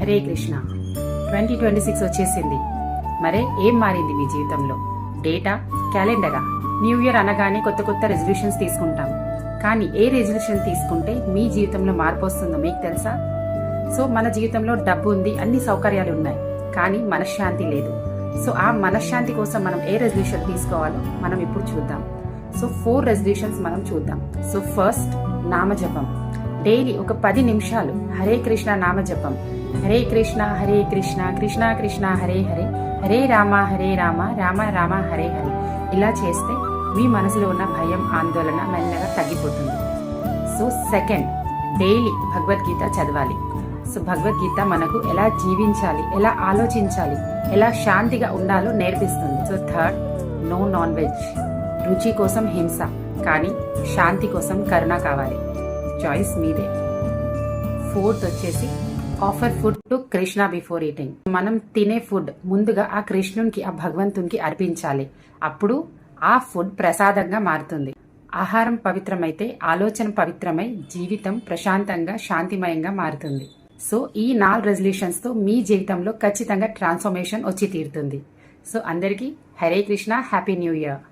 Hare Krishna. Twenty twenty six వచ్చేసింది. మరే ఏం మారింది మీ జీవితంలో? డేటా క్యాలెండరా? న్యూ ఇయర్ అనగానే కొత్త కొత్త రెజల్యూషన్స్ తీసుకుంటాం. కానీ ఏ రెజల్యూషన్ తీసుకుంటే మీ జీవితంలో మార్పు వస్తుందో మీకు తెలుసా? సో మన జీవితంలో డబ్బు ఉంది అన్ని సౌకర్యాలు ఉన్నాయి కానీ మనశ్శాంతి లేదు. సో ఆ మనశ్శాంతి కోసం మనం ఏ రెజల్యూషన్ తీసుకోవాలో మనం ఇప్పుడు చూద్దాం. సో ఫోర్ రెజల్యూషన్స్ మనం చూద్దాం. So first నామజపం. డైలీ ఒక పది నిమిషాలు హరే కృష్ణ నామజపం. హరే కృష్ణ హరే కృష్ణ కృష్ణ కృష్ణ హరే హరే. హరే రామ హరే రామ రామ రామ హరే హరే. ఇలా చేస్తే మీ మనసులో ఉన్న భయం ఆందోళన మెల్లగా తగ్గిపోతుంది. సో సెకండ్ డైలీ భగవద్గీత చదవాలి. సో భగవద్గీత మనకు ఎలా జీవించాలి ఎలా ఆలోచించాలి ఎలా శాంతిగా ఉండాలో నేర్పిస్తుంది. So third no non veg. రుచి కోసం హింస కానీ శాంతి కోసం కరుణ కావాలి. చాయిస్ మీదే. ఫోర్త్ వచ్చేసి offer food to Krishna before eating మనం తినే ఫుడ్ ముందుగా ఆ కృష్ణునికి ఆ భగవంతునికి అర్పించాలి. అప్పుడు ఆ ఫుడ్ ప్రసాదంగా మారుతుంది. ఆహారం పవిత్రమైతే ఆలోచన పవిత్రమై జీవితం ప్రశాంతంగా శాంతిమయంగా మారుతుంది. సో ఈ నాలుగు రెజల్యూషన్స్తో మీ జీవితంలో ఖచ్చితంగా ట్రాన్స్ఫర్మేషన్ వచ్చి తీరుతుంది. సో అందరికీ Hare Krishna happy new year